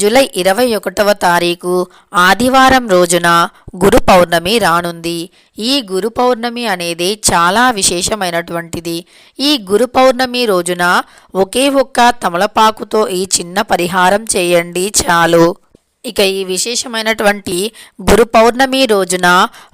July ఇరవై ఒకటవ తారీఖు ఆదివారం రోజున గురు పౌర్ణమి రానుంది. ఈ గురు పౌర్ణమి అనేది చాలా విశేషమైనటువంటిది. ఈ గురు పౌర్ణమి రోజున ఒకే ఒక్క తమలపాకుతో ఈ చిన్న పరిహారం చేయండి చాలు. ఇక ఈ విశేషమైనటువంటి గురు పౌర్ణమి రోజున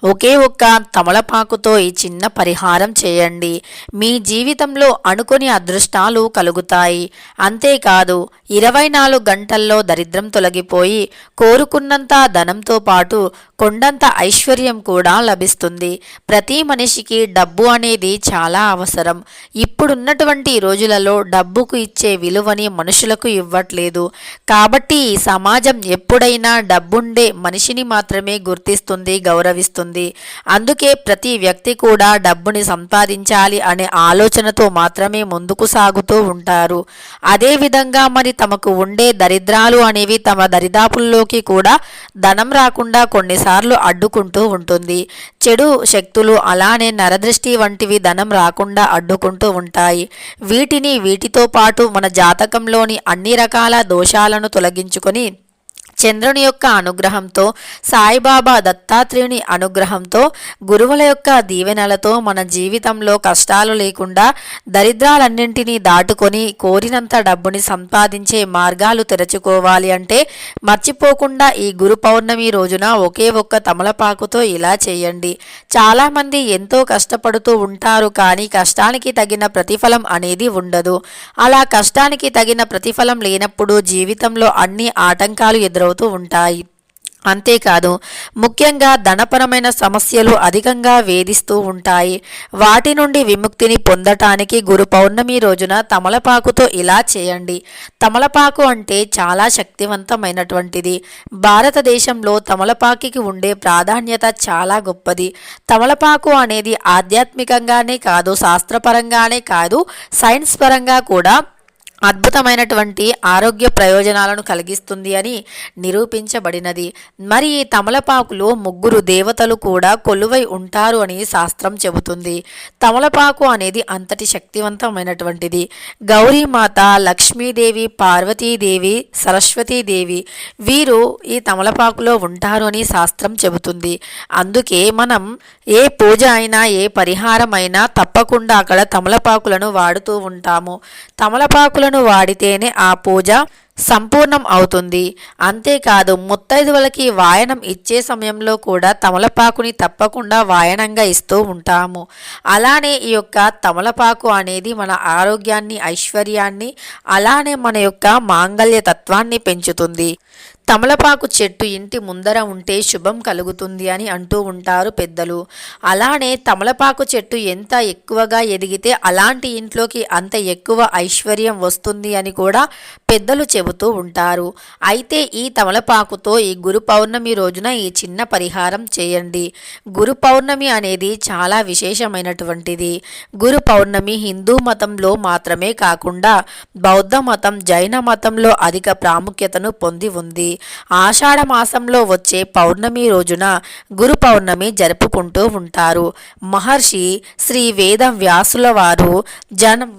ఒకే ఒక్క తమలపాకుతో ఈ చిన్న పరిహారం చేయండి. మీ జీవితంలో అనుకుని అదృష్టాలు కలుగుతాయి. అంతేకాదు ఇరవై నాలుగు గంటల్లో దరిద్రం తొలగిపోయి కోరుకున్నంత ధనంతో పాటు కొండంత ఐశ్వర్యం కూడా లభిస్తుంది. ప్రతి మనిషికి డబ్బు అనేది చాలా అవసరం. ఇప్పుడున్నటువంటి రోజులలో డబ్బుకు ఇచ్చే విలువని మనుషులకు ఇవ్వట్లేదు. కాబట్టి ఈ సమాజం ఎప్పుడు ఎప్పుడైనా డబ్బుండే మనిషిని మాత్రమే గుర్తిస్తుంది గౌరవిస్తుంది. అందుకే ప్రతి వ్యక్తి కూడా డబ్బుని సంపాదించాలి అనే ఆలోచనతో మాత్రమే ముందుకు సాగుతూ ఉంటారు. అదేవిధంగా మరి తమకు ఉండే దరిద్రాలు అనేవి తమ దరిదాపుల్లోకి కూడా ధనం రాకుండా కొన్నిసార్లు అడ్డుకుంటూ ఉంటుంది. చెడు శక్తులు అలానే నరదృష్టి వంటివి ధనం రాకుండా అడ్డుకుంటూ ఉంటాయి. వీటిని వీటితో పాటు మన జాతకంలోని అన్ని రకాల దోషాలను తొలగించుకొని చంద్రుని యొక్క అనుగ్రహంతో సాయిబాబా దత్తాత్రేయుని అనుగ్రహంతో గురువుల యొక్క దీవెనలతో మన జీవితంలో కష్టాలు లేకుండా దరిద్రాలన్నింటినీ దాటుకొని కోరినంత డబ్బుని సంపాదించే మార్గాలు తెరుచుకోవాలి అంటే మర్చిపోకుండా ఈ గురు పౌర్ణమి రోజున ఒకే ఒక్క తమలపాకుతో ఇలా చేయండి. చాలామంది ఎంతో కష్టపడుతూ ఉంటారు కానీ కష్టానికి తగిన ప్రతిఫలం అనేది ఉండదు. అలా కష్టానికి తగిన ప్రతిఫలం లేనప్పుడు జీవితంలో అన్ని ఆటంకాలు ఎదురవుతూ ఉంటాయి. అంతేకాదు ముఖ్యంగా ధనపరమైన సమస్యలు అధికంగా వేధిస్తూ ఉంటాయి. వాటి నుండి విముక్తిని పొందటానికి గురు పౌర్ణమి రోజున తమలపాకుతో ఇలా చేయండి. తమలపాకు అంటే చాలా శక్తివంతమైనటువంటిది. భారతదేశంలో తమలపాకికి ఉండే ప్రాధాన్యత చాలా గొప్పది. తమలపాకు అనేది ఆధ్యాత్మికంగానే కాదు శాస్త్రపరంగానే కాదు సైన్స్ పరంగా కూడా అద్భుతమైనటువంటి ఆరోగ్య ప్రయోజనాలను కలిగిస్తుంది అని నిరూపించబడినది. మరి ఈ తమలపాకులో ముగ్గురు దేవతలు కూడా కొలువై ఉంటారు అని శాస్త్రం చెబుతుంది. తమలపాకు అనేది అంతటి శక్తివంతమైనటువంటిది. గౌరీమాత లక్ష్మీదేవి పార్వతీదేవి సరస్వతీదేవి వీరు ఈ తమలపాకులో ఉంటారు అని శాస్త్రం చెబుతుంది. అందుకే మనం ఏ పూజ అయినా ఏ పరిహారమైనా తప్పకుండా అక్కడ తమలపాకులను వాడుతూ ఉంటాము. తమలపాకులను వాడితేనే ఆ పూజ సంపూర్ణం అవుతుంది. అంతేకాదు ముత్తైదువులకి వాయనం ఇచ్చే సమయంలో కూడా తమలపాకుని తప్పకుండా వాయనంగా ఇస్తూ ఉంటాము. అలానే ఈ యొక్క తమలపాకు అనేది మన ఆరోగ్యాన్ని ఐశ్వర్యాన్ని అలానే మన యొక్క మాంగళ్య తత్వాన్ని పెంచుతుంది. తమలపాకు చెట్టు ఇంటి ముందర ఉంటే శుభం కలుగుతుంది అని అంటూ ఉంటారు పెద్దలు. అలానే తమలపాకు చెట్టు ఎంత ఎక్కువగా ఎదిగితే అలాంటి ఇంట్లోకి అంత ఎక్కువ ఐశ్వర్యం వస్తుంది అని కూడా పెద్దలు చెబుతూ ఉంటారు. అయితే ఈ తమలపాకుతో ఈ గురు పౌర్ణమి రోజున ఈ చిన్న పరిహారం చేయండి. గురు పౌర్ణమి అనేది చాలా విశేషమైనటువంటిది. గురు పౌర్ణమి హిందూ మతంలో మాత్రమే కాకుండా బౌద్ధ మతం జైన మతంలో అధిక ప్రాముఖ్యతను పొంది ఉంది. ఆషాఢ మాసంలో వచ్చే పౌర్ణమి రోజున గురు పౌర్ణమి జరుపుకుంటూ ఉంటారు. మహర్షి శ్రీ వేద వ్యాసుల వారు జనం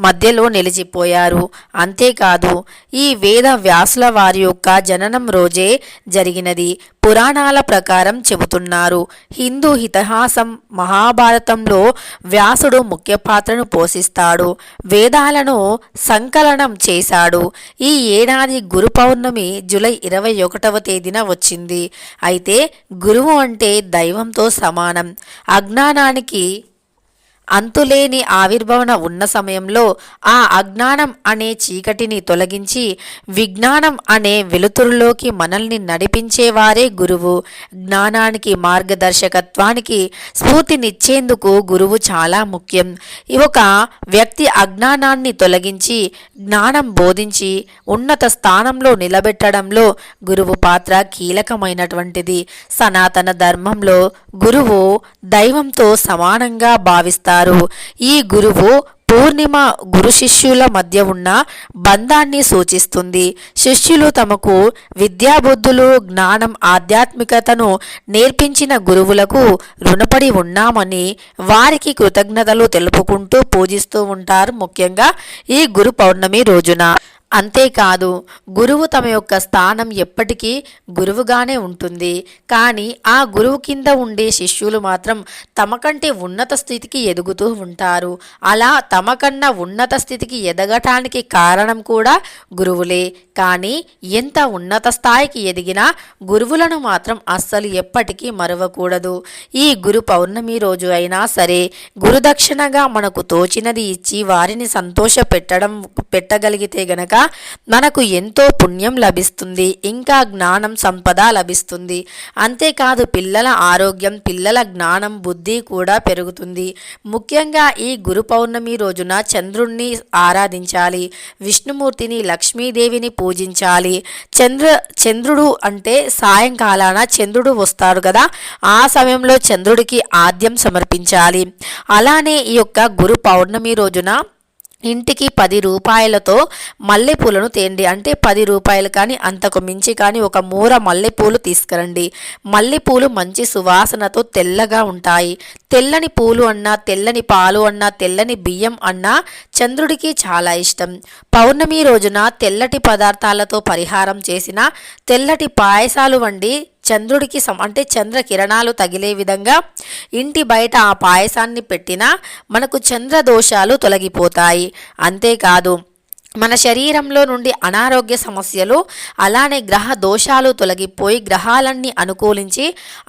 మధ్యలో నిలిచిపోయారు. అంతేకాదు ఈ వేద వ్యాసుల వారి యొక్క జననం రోజే జరిగినది. పురాణాల ప్రకారం చెబుతున్నారు. హిందూ ఇతిహాసం మహాభారతంలో వ్యాసుడు ముఖ్య పాత్రను పోషిస్తాడు. వేదాలను సంకలనం చేశాడు. ఈ ఏడాది గురు పౌర్ణమి జూలై ఇరవై ఒకటవ తేదీన వచ్చింది. అయితే గురువు అంటే దైవంతో సమానం. అజ్ఞానానికి అంతులేని ఆవిర్భవన ఉన్న సమయంలో ఆ అజ్ఞానం అనే చీకటిని తొలగించి విజ్ఞానం అనే వెలుతురులోకి మనల్ని నడిపించేవారే గురువు. జ్ఞానానికి మార్గదర్శకత్వానికి స్ఫూర్తినిచ్చేందుకు గురువు చాలా ముఖ్యం. ఒక వ్యక్తి అజ్ఞానాన్ని తొలగించి జ్ఞానం బోధించి ఉన్నత స్థానంలో నిలబెట్టడంలో గురువు పాత్ర కీలకమైనటువంటిది. సనాతన ధర్మంలో గురువు దైవంతో సమానంగా భావిస్తారు ఈ గురువు పూర్ణిమ గురు శిష్యుల మధ్య ఉన్న బంధాన్ని సూచిస్తుంది. శిష్యులు తమకు విద్యాబుద్ధులు జ్ఞానం ఆధ్యాత్మికతను నేర్పించిన గురువులకు రుణపడి ఉన్నామని వారికి కృతజ్ఞతలు తెలుపుకుంటూ పూజిస్తూ ఉంటారు ముఖ్యంగా ఈ గురు పౌర్ణమి రోజున. అంతేకాదు గురువు తమ యొక్క స్థానం ఎప్పటికీ గురువుగానే ఉంటుంది. కానీ ఆ గురువు కింద ఉండే శిష్యులు మాత్రం తమ కంటే ఉన్నత స్థితికి ఎదుగుతూ ఉంటారు. అలా తమకన్నా ఉన్నత స్థితికి ఎదగటానికి కారణం కూడా గురువులే. కానీ ఎంత ఉన్నత స్థాయికి ఎదిగినా గురువులను మాత్రం అస్సలు ఎప్పటికీ మరవకూడదు. ఈ గురు పౌర్ణమి రోజు అయినా సరే గురుదక్షిణగా మనకు తోచినది ఇచ్చి వారిని సంతోష పెట్టడం పెట్టగలిగితే గనక మనకు ఎంతో పుణ్యం లభిస్తుంది ఇంకా జ్ఞానం సంపద లభిస్తుంది. అంతేకాదు పిల్లల ఆరోగ్యం పిల్లల జ్ఞానం బుద్ధి కూడా పెరుగుతుంది. ముఖ్యంగా ఈ గురు పౌర్ణమి రోజున చంద్రుణ్ణి ఆరాధించాలి విష్ణుమూర్తిని లక్ష్మీదేవిని పూజించాలి. చంద్ర చంద్రుడు అంటే సాయంకాలాన చంద్రుడు వస్తాడు కదా ఆ సమయంలో చంద్రుడికి ఆద్యం సమర్పించాలి. అలానే ఈ యొక్క గురు పౌర్ణమి రోజున ఇంటికి పది రూపాయలతో మల్లెపూలను తేండి అంటే పది రూపాయలు కానీ అంతకు మించి కానీ ఒక మూర మల్లెపూలు తీసుకురండి. మల్లెపూలు మంచి సువాసనతో తెల్లగా ఉంటాయి. తెల్లని పూలు అన్నా తెల్లని పాలు అన్నా తెల్లని బియ్యం అన్నా చంద్రుడికి చాలా ఇష్టం. పౌర్ణమి రోజున తెల్లటి పదార్థాలతో పరిహారం చేసిన తెల్లటి పాయసాలు వండి చంద్రుడికి సమ అంటే చంద్ర కిరణాలు తగిలే విధంగా ఇంటి బయట ఆ పాయసాన్ని పెట్టినా మనకు చంద్ర దోషాలు తొలగిపోతాయి. అంతేకాదు మన శరీరంలో నుండి అనారోగ్య సమస్యలు అలానే గ్రహ దోషాలు తొలగిపోయి గ్రహాలన్నీ అనుకూలించి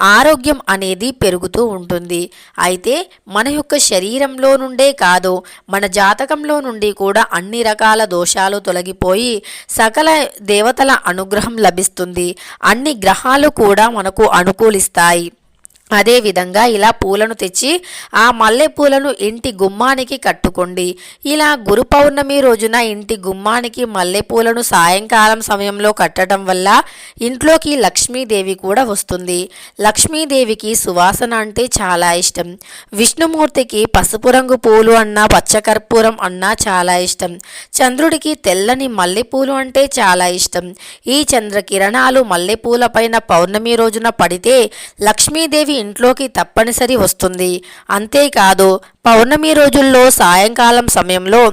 ఆరోగ్యం అనేది పెరుగుతూ ఉంటుంది. అయితే మన యొక్క శరీరంలో నుండే కాదు మన జాతకంలో నుండి కూడా అన్ని రకాల దోషాలు తొలగిపోయి సకల దేవతల అనుగ్రహం లభిస్తుంది. అన్ని గ్రహాలు కూడా మనకు అనుకూలిస్తాయి. అదేవిధంగా ఇలా పూలను తెచ్చి ఆ మల్లెపూలను ఇంటి గుమ్మానికి కట్టుకోండి. ఇలా గురు పౌర్ణమి రోజున ఇంటి గుమ్మానికి మల్లెపూలను సాయంకాలం సమయంలో కట్టడం వల్ల ఇంట్లోకి లక్ష్మీదేవి కూడా వస్తుంది. లక్ష్మీదేవికి సువాసన అంటే చాలా ఇష్టం. విష్ణుమూర్తికి పసుపు రంగు పూలు అన్నా పచ్చకర్పూరం అన్నా చాలా ఇష్టం. చంద్రుడికి తెల్లని మల్లెపూలు అంటే చాలా ఇష్టం. ఈ చంద్ర కిరణాలు మల్లెపూల పైన పౌర్ణమి రోజున పడితే లక్ష్మీదేవి ఇంట్లోకి తప్పనిసరి వస్తుంది. అంతేకాదు పౌర్ణమి రోజుల్లో సాయంకాలం సమయంలో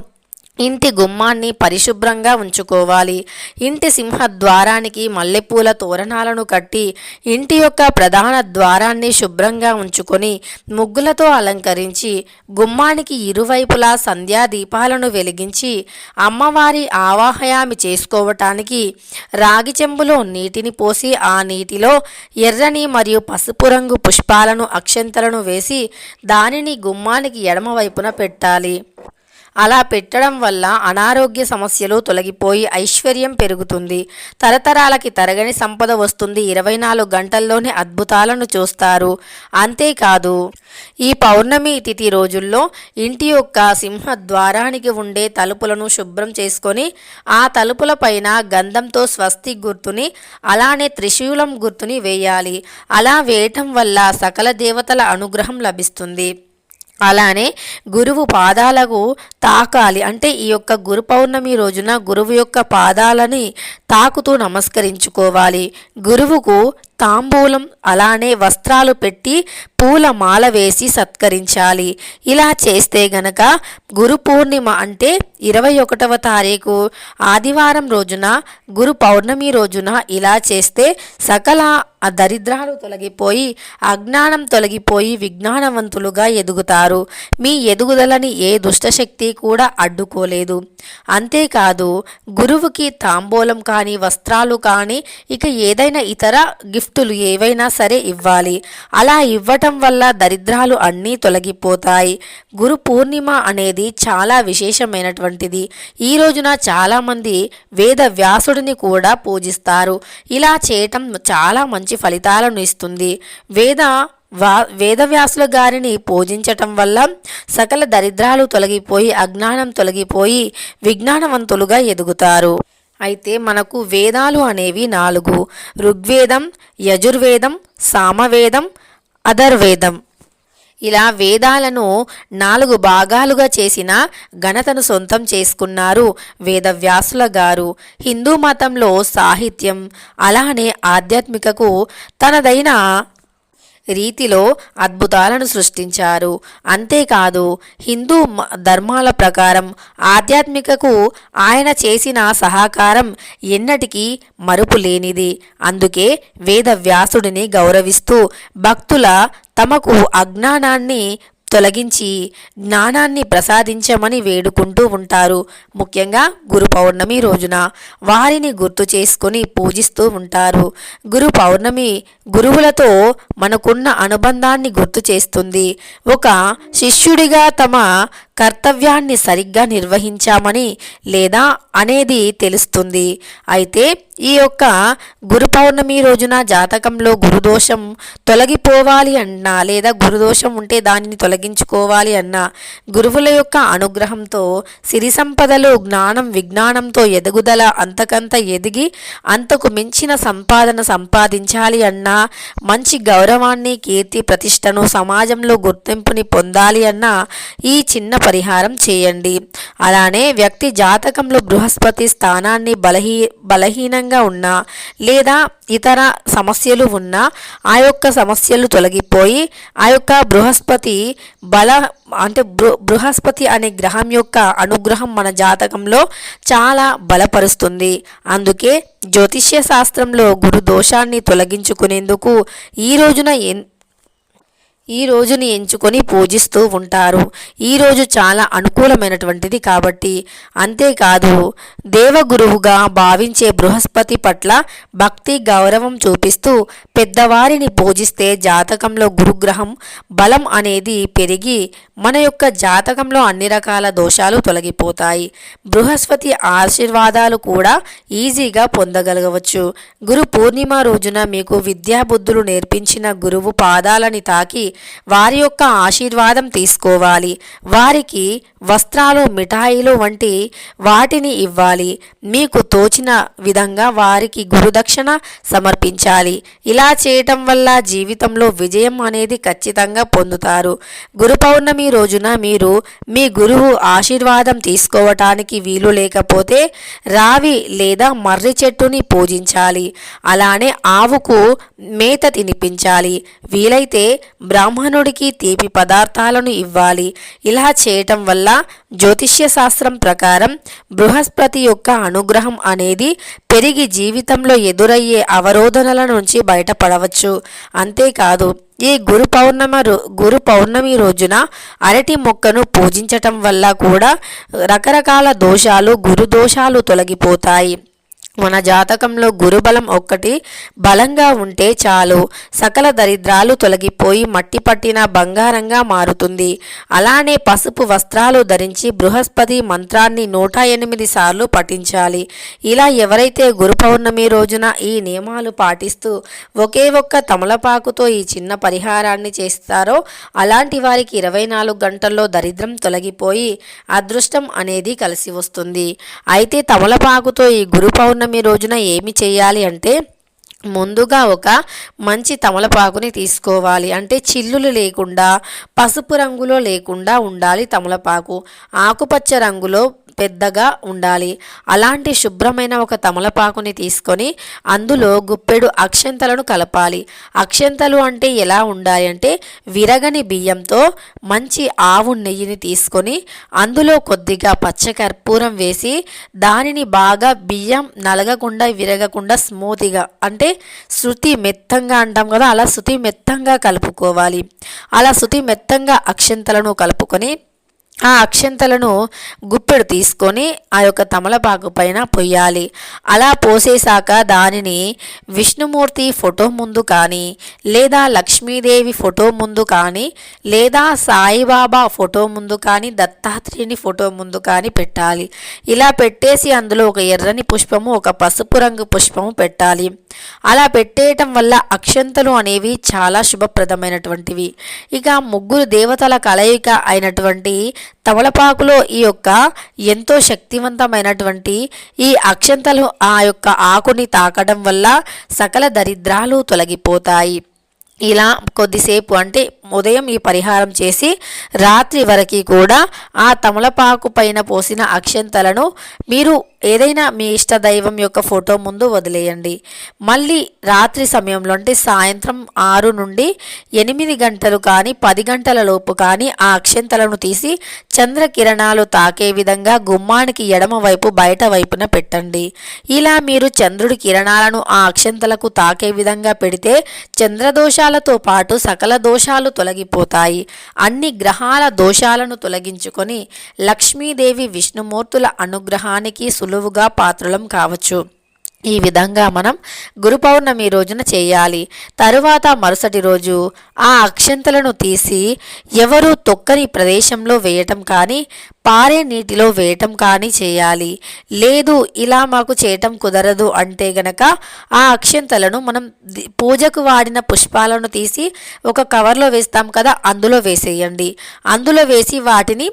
ఇంటి గుమ్మాన్ని పరిశుభ్రంగా ఉంచుకోవాలి. ఇంటి సింహ ద్వారానికి మల్లెపూల తోరణాలను కట్టి ఇంటి యొక్క ప్రధాన ద్వారాన్ని శుభ్రంగా ఉంచుకొని ముగ్గులతో అలంకరించి గుమ్మానికి ఇరువైపులా సంధ్యా దీపాలను వెలిగించి అమ్మవారి ఆవాహయామి చేసుకోవటానికి రాగి చెంబులో నీటిని పోసి ఆ నీటిలో ఎర్రని మరియు పసుపు రంగు పుష్పాలను అక్షంతలను వేసి దానిని గుమ్మానికి ఎడమవైపున పెట్టాలి. అలా పెట్టడం వల్ల అనారోగ్య సమస్యలు తొలగిపోయి ఐశ్వర్యం పెరుగుతుంది. తరతరాలకి తరగని సంపద వస్తుంది. ఇరవై నాలుగు గంటల్లోనే అద్భుతాలను చూస్తారు. అంతేకాదు ఈ పౌర్ణమి తిథి రోజుల్లో ఇంటి యొక్క సింహ ద్వారానికి ఉండే తలుపులను శుభ్రం చేసుకొని ఆ తలుపుల పైన గంధంతో స్వస్తి గుర్తుని అలానే త్రిశూలం గుర్తుని వేయాలి. అలా వేయటం వల్ల సకల దేవతల అనుగ్రహం లభిస్తుంది. అలానే గురువు పాదాలకు తాకాలి. అంటే ఈ యొక్క గురు పౌర్ణమి రోజున గురువు యొక్క పాదాలని తాకుతూ నమస్కరించుకోవాలి. గురువుకు తాంబూలం అలానే వస్త్రాలు పెట్టి పూల మాల వేసి సత్కరించాలి. ఇలా చేస్తే గనక గురు పూర్ణిమ అంటే ఇరవై ఒకటవ తారీఖు ఆదివారం రోజున గురు పౌర్ణమి రోజున ఇలా చేస్తే సకల ఆ దరిద్రాలు తొలగిపోయి అజ్ఞానం తొలగిపోయి విజ్ఞానవంతులుగా ఎదుగుతారు. మీ ఎదుగుదలని ఏ దుష్టశక్తి కూడా అడ్డుకోలేదు. అంతేకాదు గురువుకి తాంబూలం కానీ వస్త్రాలు కానీ ఇక ఏదైనా ఇతర గిఫ్ట్ గిఫ్టులు ఏవైనా సరే ఇవ్వాలి. అలా ఇవ్వటం వల్ల దరిద్రాలు అన్నీ తొలగిపోతాయి. గురు పూర్ణిమ అనేది చాలా విశేషమైనటువంటిది. ఈ రోజున చాలామంది వేద వ్యాసుడిని కూడా పూజిస్తారు. ఇలా చేయటం చాలా మంచి ఫలితాలను ఇస్తుంది. వేద వా వేదవ్యాసుల గారిని పూజించటం వల్ల సకల దరిద్రాలు తొలగిపోయి అజ్ఞానం తొలగిపోయి విజ్ఞానవంతులుగా ఎదుగుతారు. అయితే మనకు వేదాలు అనేవి నాలుగు. ఋగ్వేదం యజుర్వేదం సామవేదం అధర్వేదం. ఇలా వేదాలను నాలుగు భాగాలుగా చేసిన ఘనతను సొంతం చేసుకున్నారు వేదవ్యాసుల గారు. హిందూ మతంలో సాహిత్యం అలానే ఆధ్యాత్మికకు తనదైన రీతిలో అద్భుతాలను సృష్టించారు. అంతేకాదు హిందూ మ- ధర్మాల ప్రకారం ఆధ్యాత్మికకు ఆయన చేసిన సహకారం ఎన్నటికీ మరుపు లేనిది. అందుకే వేద వ్యాసుడిని గౌరవిస్తూ భక్తుల తమకు అజ్ఞానాన్ని తొలగించి జ్ఞానాన్ని ప్రసాదించమని వేడుకుంటూ ఉంటారు. ముఖ్యంగా గురు పౌర్ణమి రోజున వారిని గుర్తు చేసుకొని పూజిస్తూ ఉంటారు. గురు పౌర్ణమి గురువులతో మనకున్న అనుబంధాన్ని గుర్తు చేస్తుంది. ఒక శిష్యుడిగా తమ కర్తవ్యాన్ని సరిగ్గా నిర్వహించామని లేదా అనేది తెలుస్తుంది. అయితే ఈ యొక్క గురు పౌర్ణమి రోజున జాతకంలో గురుదోషం తొలగిపోవాలి అన్నా లేదా గురుదోషం ఉంటే దానిని తొలగించుకోవాలి అన్నా గురువుల యొక్క అనుగ్రహంతో సిరి సంపదలు జ్ఞానం విజ్ఞానంతో ఎదుగుదల అంతకంత ఎదిగి అంతకు మించిన సంపాదన సంపాదించాలి అన్నా మంచి గౌరవాన్ని కీర్తి ప్రతిష్టను సమాజంలో గుర్తింపుని పొందాలి అన్నా ఈ చిన్న పరిహారం చేయండి. అలానే వ్యక్తి జాతకంలో బృహస్పతి స్థానాన్ని బలహీ బలహీనంగా ఉన్నా లేదా ఇతర సమస్యలు ఉన్నా ఆ యొక్క సమస్యలు తొలగిపోయి ఆ యొక్క బృహస్పతి బల అంటే బృ బృహస్పతి అనే గ్రహం యొక్క అనుగ్రహం మన జాతకంలో చాలా బలపరుస్తుంది. అందుకే జ్యోతిష్య శాస్త్రంలో గురు దోషాన్ని తొలగించుకునేందుకు ఈ రోజున ఈ రోజుని ఎంచుకొని పూజిస్తూ ఉంటారు. ఈ రోజు చాలా అనుకూలమైనటువంటిది కాబట్టి అంతేకాదు దేవగురువుగా భావించే బృహస్పతి పట్ల భక్తి గౌరవం చూపిస్తూ పెద్దవారిని పూజిస్తే జాతకంలో గురుగ్రహం బలం అనేది పెరిగి మన యొక్క జాతకంలో అన్ని రకాల దోషాలు తొలగిపోతాయి. బృహస్పతి ఆశీర్వాదాలు కూడా ఈజీగా పొందగలగవచ్చు. గురు పూర్ణిమ రోజున మీకు విద్యాబుద్ధులు నేర్పించిన గురువు పాదాలని తాకి వారి యొక్క ఆశీర్వాదం తీసుకోవాలి. వారికి వస్త్రాలు మిఠాయిలు వంటి వాటిని ఇవ్వాలి. మీకు తోచిన విధంగా వారికి గురుదక్షిణ సమర్పించాలి. ఇలా చేయటం వల్ల జీవితంలో విజయం అనేది ఖచ్చితంగా పొందుతారు. గురు పౌర్ణమి రోజున మీరు మీ గురువు ఆశీర్వాదం తీసుకోవటానికి వీలు లేకపోతే రావి లేదా మర్రి చెట్టుని పూజించాలి. అలానే ఆవుకు మేత తినిపించాలి. వీలైతే బ్రాహ్మణుడికి తీపి పదార్థాలను ఇవ్వాలి. ఇలా చేయటం వల్ల జ్యోతిష్య శాస్త్రం ప్రకారం బృహస్పతి యొక్క అనుగ్రహం అనేది పెరిగి జీవితంలో ఎదురయ్యే అవరోధనల నుంచి బయటపడవచ్చు. అంతేకాదు ఈ గురు పౌర్ణమ గురు పౌర్ణమి రోజున అరటి మొక్కను పూజించటం వల్ల కూడా రకరకాల దోషాలు గురు దోషాలు తొలగిపోతాయి. మన జాతకంలో గురుబలం ఒక్కటి బలంగా ఉంటే చాలు. సకల దరిద్రాలు తొలగిపోయి మట్టి పట్టిన బంగారంగా మారుతుంది. అలానే పసుపు వస్త్రాలు ధరించి బృహస్పతి మంత్రాన్ని నూట ఎనిమిది సార్లు పఠించాలి. ఇలా ఎవరైతే గురు పౌర్ణమి రోజున ఈ నియమాలు పాటిస్తూ ఒకే ఒక్క తమలపాకుతో ఈ చిన్న పరిహారాన్ని చేస్తారో అలాంటి వారికి ఇరవై నాలుగు గంటల్లో దరిద్రం తొలగిపోయి అదృష్టం అనేది కలిసి వస్తుంది. అయితే తమలపాకుతో ఈ గురు పౌర్ణమి రోజున ఏమి చేయాలి అంటే ముందుగా ఒక మంచి తమలపాకుని తీసుకోవాలి అంటే చిల్లులు లేకుండా పసుపు రంగులో లేకుండా ఉండాలి తమలపాకు ఆకుపచ్చ రంగులో పెద్దగా ఉండాలి. అలాంటి శుభ్రమైన ఒక తమలపాకుని తీసుకొని అందులో గుప్పెడు అక్షంతలను కలపాలి. అక్షంతలు అంటే ఎలా ఉండాలి అంటే విరగని బియ్యంతో మంచి ఆవు నెయ్యిని తీసుకొని అందులో కొద్దిగా పచ్చకర్పూరం వేసి దానిని బాగా బియ్యం నలగకుండా విరగకుండా స్మూత్గా అంటే శృతి మెత్తంగా అంటాం కదా అలా శృతి మెత్తంగా కలుపుకోవాలి. అలా శృతి మెత్తంగా అక్షంతలను కలుపుకొని ఆ అక్షంతలను గుప్పెడు తీసుకొని ఆ యొక్క తమలపాకు పైన పొయ్యాలి. అలా పోసేశాక దానిని విష్ణుమూర్తి ఫోటో ముందు కానీ లేదా లక్ష్మీదేవి ఫోటో ముందు కానీ లేదా సాయిబాబా ఫోటో ముందు కానీ దత్తాత్రేయుని ఫోటో ముందు కానీ పెట్టాలి. ఇలా పెట్టేసి అందులో ఒక ఎర్రని పుష్పము ఒక పసుపు రంగు పుష్పము పెట్టాలి. అలా పెట్టేయటం వల్ల అక్షంతలు అనేవి చాలా శుభప్రదమైనటువంటివి. ఇక ముగ్గురు దేవతల కలయిక అయినటువంటి తమలపాకులో ఈ యొక్క ఎంతో శక్తివంతమైనటువంటి ఈ అక్షంతలు ఆ యొక్క ఆకుని తాకడం వల్ల సకల దరిద్రాలు తొలగిపోతాయి. ఇలా కొద్దిసేపు అంటే ఉదయం ఈ పరిహారం చేసి రాత్రి వరకు కూడా ఆ తమలపాకు పైన పోసిన అక్షంతలను మీరు ఏదైనా మీ ఇష్ట దైవం యొక్క ఫోటో ముందు వదిలేయండి. మళ్ళీ రాత్రి సమయంలో అంటే సాయంత్రం ఆరు నుండి ఎనిమిది గంటలు కానీ పది గంటల లోపు కానీ ఆ అక్షంతలను తీసి చంద్రకిరణాలు తాకే విధంగా గుమ్మానికి ఎడమ వైపు బయట వైపున పెట్టండి. ఇలా మీరు చంద్రుడి కిరణాలను ఆ అక్షంతలకు తాకే విధంగా పెడితే చంద్రదోషాలతో పాటు సకల దోషాలు తొలగిపోతాయి. అన్ని గ్రహాల దోషాలను తొలగించుకొని లక్ష్మీదేవి విష్ణుమూర్తుల అనుగ్రహానికి సులువుగా పాత్రలం కావచ్చు. ఈ విధంగా మనం గురు పౌర్ణమి రోజున చేయాలి. తరువాత మరుసటి రోజు ఆ అక్షంతలను తీసి ఎవరు తొక్కని ప్రదేశంలో వేయటం కానీ పారే నీటిలో వేయటం కానీ చేయాలి. లేదు ఇలా మాకు చేయటం కుదరదు అంటే గనక ఆ అక్షంతలను మనం పూజకు వాడిన పుష్పాలను తీసి ఒక కవర్లో వేస్తాం కదా అందులో వేసేయండి. అందులో వేసి వాటిని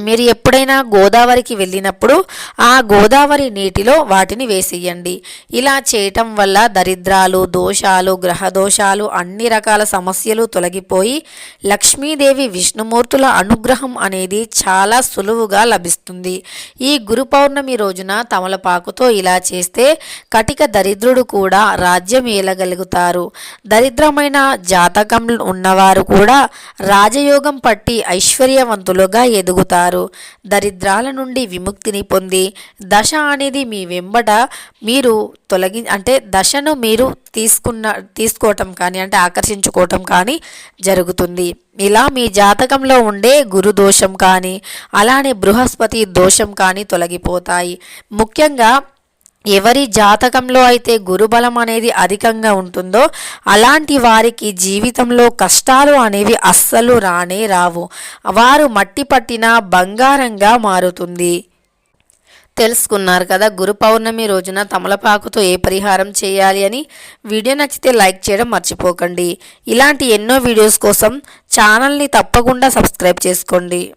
మీరు ఎప్పుడైనా గోదావరికి వెళ్ళినప్పుడు ఆ గోదావరి నీటిలో వాటిని వేసేయండి. ఇలా చేయటం వల్ల దరిద్రాలు దోషాలు గ్రహ దోషాలు అన్ని రకాల సమస్యలు తొలగిపోయి లక్ష్మీదేవి విష్ణుమూర్తుల అనుగ్రహం అనేది చాలా సులువుగా లభిస్తుంది. ఈ గురు పౌర్ణమి రోజున తమలపాకుతో ఇలా చేస్తే కటిక దరిద్రుడు కూడా రాజ్యం ఏలగలుగుతారు. దరిద్రమైన జాతకం ఉన్నవారు కూడా రాజయోగం పట్టి ఐశ్వర్యవంతులుగా ఎదుగుతారు. దరిద్రాల నుండి విముక్తిని పొంది దశ అనేది మీ వెంబడ మీరు తొలగి అంటే దశను మీరు తీసుకున్న తీసుకోవటం కానీ అంటే ఆకర్షించుకోవటం కానీ జరుగుతుంది. ఇలా మీ జాతకంలో ఉండే గురు దోషం కానీ అలానే బృహస్పతి దోషం కానీ తొలగిపోతాయి. ముఖ్యంగా ఎవరి జాతకంలో అయితే గురుబలం అనేది అధికంగా ఉంటుందో అలాంటి వారికి జీవితంలో కష్టాలు అనేవి అస్సలు రానే రావు. వారు మట్టి పట్టిన బంగారంగా మారుతుంది. తెలుసుకున్నారు కదా గురు పౌర్ణమి రోజున తమలపాకుతో ఏ పరిహారం చేయాలి అని? వీడియో నచ్చితే లైక్ చేయడం మర్చిపోకండి. ఇలాంటి ఎన్నో వీడియోస్ కోసం ఛానల్ని తప్పకుండా సబ్స్క్రైబ్ చేసుకోండి.